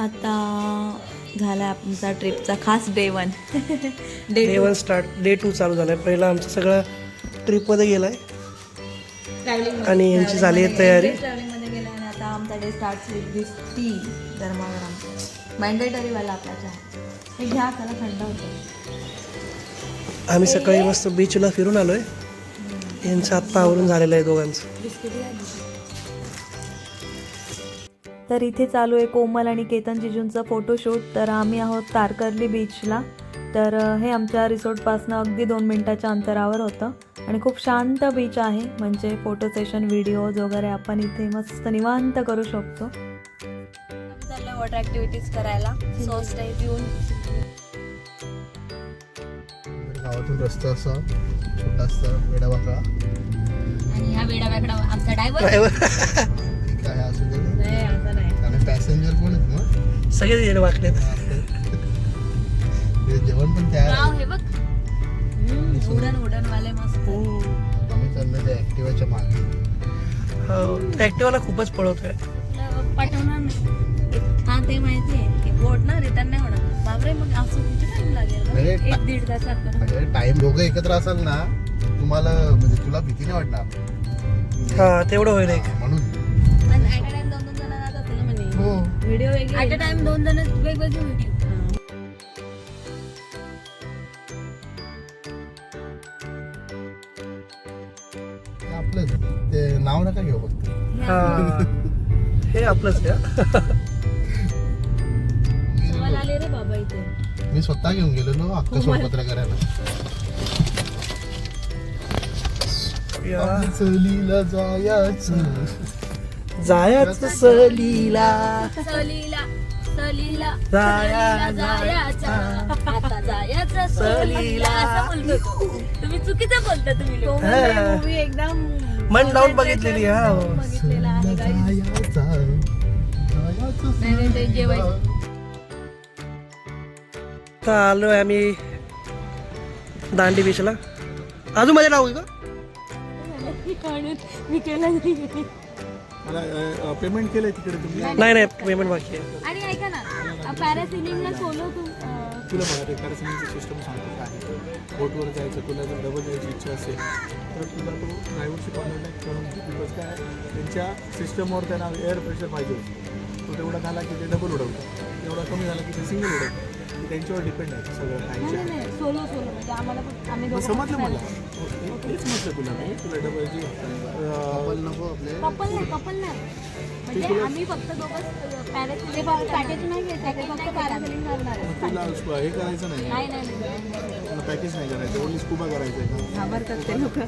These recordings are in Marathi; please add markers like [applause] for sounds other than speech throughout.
आता झाला आमचा ट्रिपचा खास day one day day one start day two चालू झालाय. पहिला आमचं सगळं ट्रिपमध्ये गेलाय. ट्रॅव्हलिंग आणि यांची झाली आहे तयारी. ट्रॅव्हलिंगमध्ये गेला आणि आता आमचा day start with this tea गरमागरम मॅन्डेटरी वाला आपला चहा हे घ्या त्याला थंड होतो आम्ही सकाळी मस्त बीचला फिरून आलोय. यांचं आत्ता आवरून झालेलं आहे दोघांचं. तर इथे चालू आहे कोमल आणि केतन जिजूंचं फोटोशूट तर आम्ही आहोत तारकर्ली बीचला तर हे आमच्या रिसॉर्टपासनं अगदी दोन मिनटाच्या अंतरावर होतं. आणि खूप शांत बीच आहे. म्हणजे फोटो सेशन व्हिडिओज वगैरे आपण इथे मस्त निवांत करू शकतो. चाललं वॉटर ॲक्टिव्हिटीज करायला. येऊन गावातून रस्ता असा छोटासा वेडावाकडा आणि हा आमचा [laughs] ड्रायव्हर मग सगळे जण वाकलेत ते जेवण पण तयार गाव आहे हे बघ. हम्म, उडण उडण वाले मस्त. आम्ही चाललो ते ऍक्टिव्हाच्या मागे. हो ऍक्टिव्हाला खूपच पळवतोय. पाठवणार नाही. हा ते माहिती आहे. की बोट ना रिटर्न नाही होणार. बापरे मग असं किती टाइम लागेल? एक दीड तासात. तर. म्हणजे टाइम दोघं एकत्र असाल ना तुम्हाला म्हणजे तुला भीती नाही वाटणार. हा तेवढं होईल एक. हा, म्हणून. पण हो. व्हिडिओ अ टाइम दोन जण वेगवेगळे व्हिडिओ ते नाव नका घेऊ फक्त. हा. [laughs] हे आपलंच आहे आले रे बाबा इथे. मी स्वतः घेऊन गेलेलो अख्खा सोबत्र करायला. या. सहलीला जायचं. जायचं सलीला सलीला जाया जायाचा आता जायाचा सहलीला. असं बोलतो तो. तुम्ही चुकीचं बोलता तुम्ही लोक. मूवी एकदम मन लावून बघितलेली हा. बघितलेला आहे guys. जायचा जायचं नाही, नाही, ते जेवायचं. आता आलोय आम्ही दांडी बीचला अजून मध्ये लावू का मी केलं नाही मला पेमेंट केलंय तिकडे तुम्ही? नाही नाही पेमेंट बाकी आहे. आणि ऐका ना पॅरासिलिंगला सोलो तू तुला बघा ते पॅरासिलिंगचं सिस्टम सांगतो काय आहे बोटवर जायचं तुला जर डबल जायची इच्छा असेल तर तुला तो ड्रायव्हरशी कॉन्टॅक्ट करून बिकॉज काय आहे, त्यांच्या सिस्टमवर त्यांना एअर प्रेशर पाहिजे होतं. तो तेवढा झाला की ते डबल उडवतं. तेवढा कमी झाला की ते सिंगल उडवतं. ते त्यांच्यावर डिपेंड आहे सगळं नाही खायचं नाही नाही सोलो सोलो म्हणजे आम्हाला पण आम्ही मग दोघं समजलं मला. हो, तेच म्हटलं तुला मी. तुला डबल जी आपण नको आपले. कपल नाही कपल नाही. म्हणजे आम्ही फक्त दोघंच पॅरासिलिंग पॅकेज नाही घ्यायचं फक्त पॅरासिलिंग करणार. तुला हे करायचं नाही. नाही नाही नाही तुला पॅकेज नाही करायचं ओनली स्कुबा करायचं आहे का? घाबरतात ते लोक.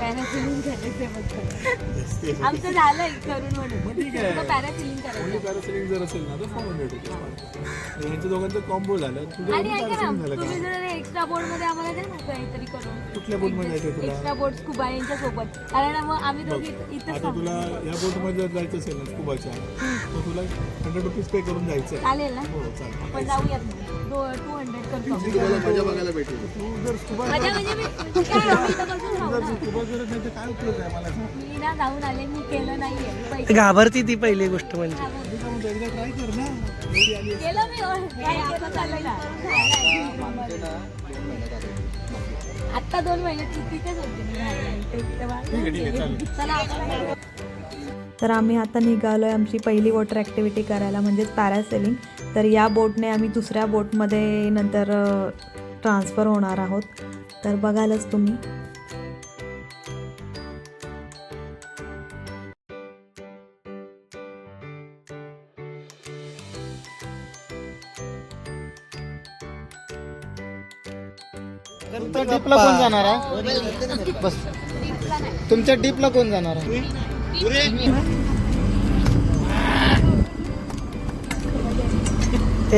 पॅरासिलिंग करायचं. आमचं झालंय करून म्हणून. पॅरासिलिंग ओनली करायचं पॅरासिलिंग जर असेल ना तर फोर हंड्रेड रुपीज यांच्या दोघांचं कॉम्बो झालं. तुझं झालं तुम्ही का? जर एक्स्ट्रा बोर्डमध्ये आम्हाला द्या ना काहीतरी करून. कुठल्या बोटमध्ये जायचं तुला? एक्स्ट्रा बोर्ड स्कुबा यांच्या सोबत. कारण मग आम्ही दोघी इथं आता तुला या बोटमध्ये जर जायचं असेल ना स्कुबाच्या तर तुला हंड्रेड रुपीज पे करून जायचं आहे चालेल ना? हो चालेल. आपण जाऊयात टू हंड्रेड करतो. तुम्हाला मजा बघायला भेटेल. तू जर स्कुबा माझ्या म्हणजे मी काय आम्ही तर बसून राहू जर ना. स्कुबा करत नाही तर काय उपयोग आहे मला? सांग. मी ना जाऊन आले मी केलं नाहीये. मी पैसे घाबरती ती पहिली गोष्ट म्हणजे. मी काय म्हणतो, एकदा ट्राय कर ना. एवढी आली केलं मी. काय केलं चाललंय ना आता दोन महिने चुकीचेच होते. चला आपण तर आम्ही आता निघालो आहे आमची पहिली वॉटर ॲक्टिव्हिटी करायला म्हणजेच पॅरासेलिंग तर या बोटने आम्ही दुसऱ्या बोटमध्ये नंतर ट्रान्सफर होणार आहोत. तर बघालच तुम्ही. तुमच्या डीपला कोण जाणार आहे? बस. तुमच्या डीपला कोण जाणार आहे?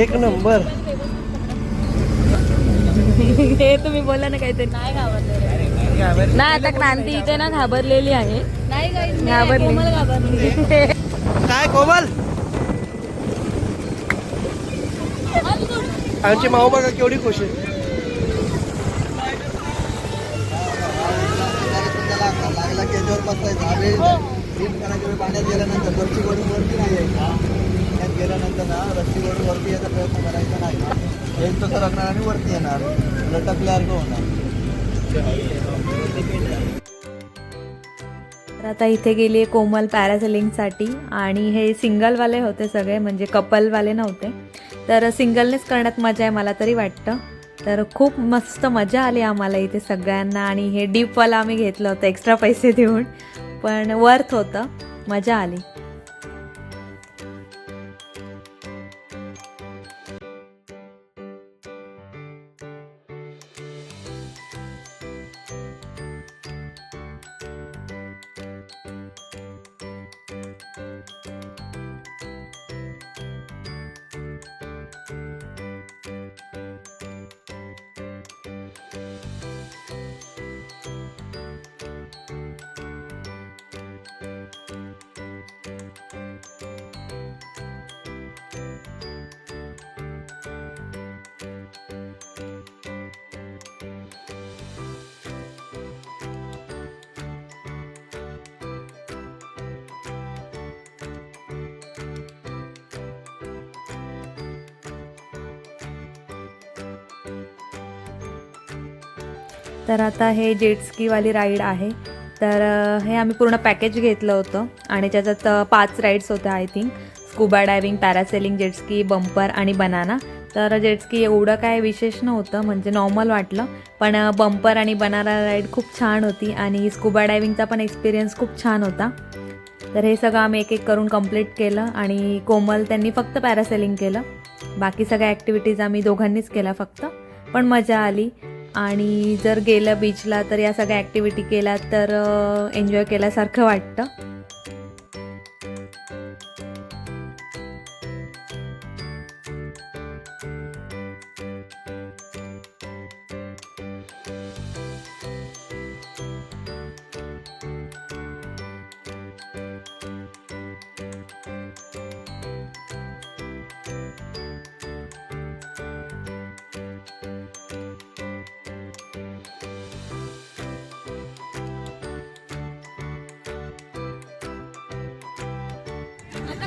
एक नंबर. हे तुम्ही बोला ना काहीतरी. नाही घाबरले नाही आता क्रांती इथे ना घाबरलेली आहे. घाबरली. घाबरली. काय कोमल? आमची माऊ बघा केवढी खुश आहे. आम्ही जीप करायच्या वेळी पाण्यात गेल्यानंतर वरती नाही यायची गेल्यानंतर ना वरती यायचा प्रयत्न करायचा नाही. एक आणि वरती येणार. लटकल्यासारखं होणार? तर आता इथे गेली आहे कोमल पॅरासेलिंगसाठी. आणि हे सिंगलवाले होते सगळे म्हणजे कपलवाले नव्हते. तर सिंगलनेच करण्यात मजा आहे मला तरी वाटतं. तर खूप मस्त मजा आली आम्हाला इथे सगळ्यांना आणि हे डीपवाला आम्ही घेतलं होतं एक्स्ट्रा पैसे देऊन. पण वर्थ होतं. मजा आली. तर आता हे जेटस्कीवाली राईड आहे. तर हे आम्ही पूर्ण पॅकेज घेतलं होतं आणि त्याच्यात पाच राईड्स होत्या I think scuba diving parasailing jet ski bumper आणि बनाना तर जेटस्की एवढं काय विशेष नव्हतं म्हणजे नॉर्मल वाटलं. पण बंपर आणि बनाना राईड खूप छान होती आणि स्कूबा डायविंगचा पण एक्सपिरियन्स खूप छान होता. तर हे सगळं आम्ही एक एक करून कंप्लीट केलं आणि कोमल त्यांनी फक्त पॅरासेलिंग केलं. बाकी सगळ्या ॲक्टिव्हिटीज आम्ही दोघांनीच केल्या फक्त. पण मजा आली. आणि जर गेलं बीचला तर या सगळ्या ॲक्टिव्हिटी केल्या तर एन्जॉय केल्यासारखं वाटतं.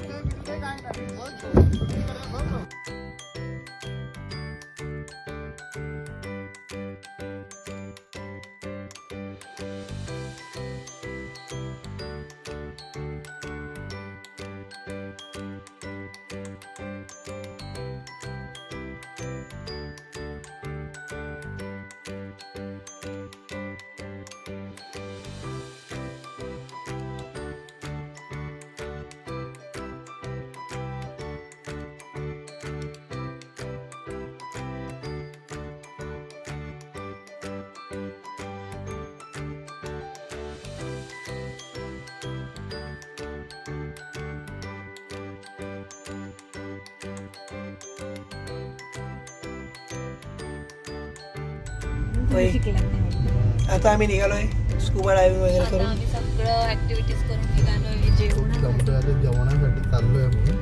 Görüşürüz. होय. आता आम्ही निघालोय स्कुबा डायविंग वगैरे करून. आम्ही सगळं ऍक्टिव्हिटीज करून निघालोय जेवण जेवणासाठी. चाललोय आम्ही.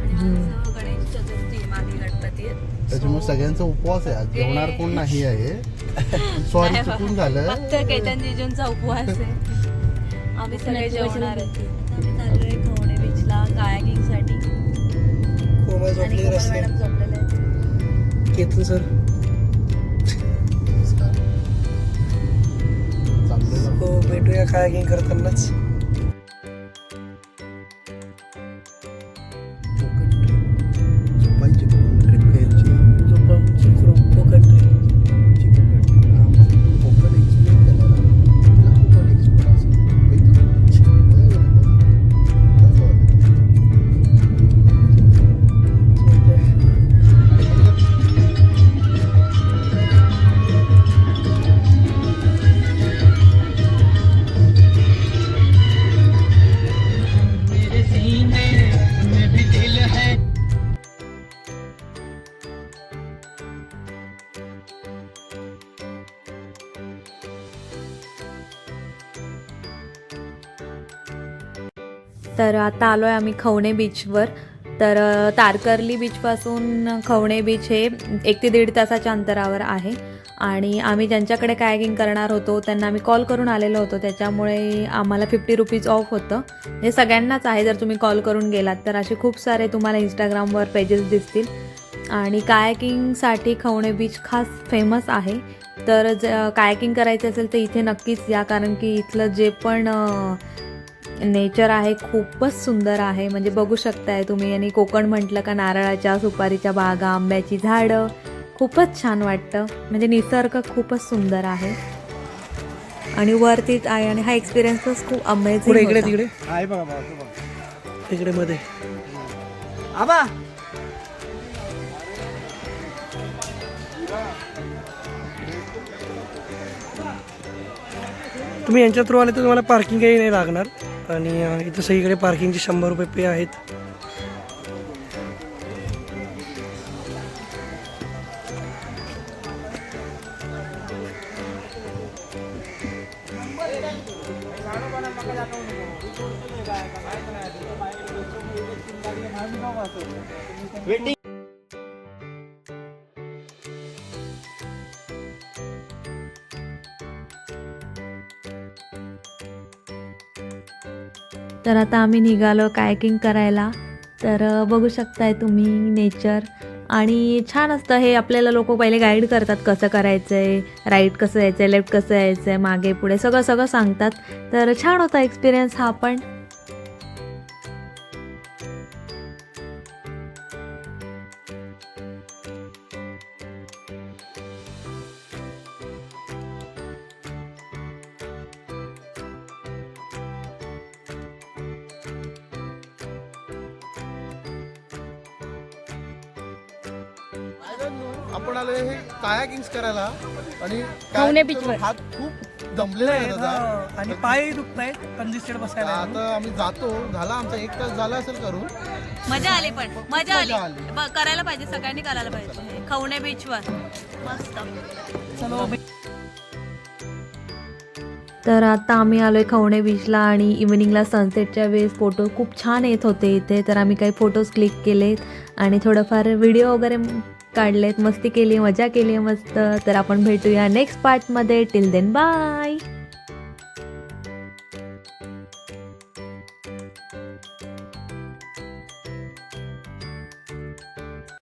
गणेश चतुर्थी मागे गणपती. आहेत. त्याच्यामुळे सगळ्यांचा उपवास आहे. आज जेवणार कोण [laughs] नाही आहे. [laughs] सॉरी चुकून झालं. फक्त केतन जिजूंचा उपवास आहे. आम्ही सगळे जेवणार आहेत आम्ही चाललोय खवणे बीचला कायाकिंगसाठी. कोमल आणि झोपली कोमल रस्ते मॅडम झोपलेले आहेत. केतन सर. भेटूया कायाकिंग करतानाच. तर आता आलो आहे आम्ही खवणे बीचवर. तर तारकर्ली बीचपासून खवणे बीच हे एक ते दीड तासाच्या अंतरावर आहे. आणि आम्ही ज्यांच्याकडे कायकिंग करणार होतो त्यांना आम्ही कॉल करून आलेलो होतो. त्याच्यामुळे आम्हाला फिफ्टी रुपीज ऑफ होतं. हे सगळ्यांनाच आहे जर तुम्ही कॉल करून गेलात. तर असे खूप सारे तुम्हाला इंस्टाग्रामवर पेजेस दिसतील. आणि कायकिंगसाठी खवणे बीच खास फेमस आहे. तर ज कायकिंग करायचं असेल तर इथे नक्कीच या. कारण की इथलं जे पण नेचर आहे खूपच सुंदर आहे. म्हणजे बघू शकताय तुम्ही आणि कोकण म्हटलं का नारळाच्या सुपारीच्या बागा आंब्याची झाडं खूपच छान वाटतं. म्हणजे निसर्ग खूपच सुंदर आहे. आणि वरतीच आहे आणि हा एक्सपिरियन्सच खूप पुढे अमेझिंग इकडे तिकडे. आहे बघा बघा इकडे मध्ये. आबा! तुम्ही यांच्या थ्रू आले तर तुम्हाला पार्किंग काही नाही लागणार. आणि इथं सगळीकडे पार्किंगचे शंभर रुपये पे आहेत. तर आता आम्ही निघालो कायकिंग करायला. तर बघू शकताय तुम्ही नेचर. आणि छान असतं हे आपल्याला लोक पहिले गाईड करतात कसं करायचं आहे राईट कसं यायचं आहे लेफ्ट कसं यायचं आहे मागे पुढे सगळं सगळं सांगतात. तर छान होता एक्सपिरियन्स हा पण. आपण आलो हे कायाकिंग्स करायला आणि खवणे beach हात खूप दमलेला आहे त्याचा. आणि पाय दुखत आहेत कंजेस्टेड बसायला आता आम्ही जातो. झाला आमचा एक तास झाला असेल करून. मजा आली पण. मजा आली मजा आली. ब- करायला पाहिजे सगळ्यांनी करायला पाहिजे. खवणे बीचवर. मस्त. तर आता आम्ही आलोय खवणे बीचला आणि इव्हिनिंगला सनसेटच्या वेळेस फोटो खूप छान येत होते इथे. तर आम्ही काही फोटोज क्लिक केलेत आणि थोडंफार व्हिडिओ वगैरे काढलेत मस्ती केली मजा केली मस्त. तर आपण भेटूया नेक्स्ट पार्टमध्ये टिल देन बाय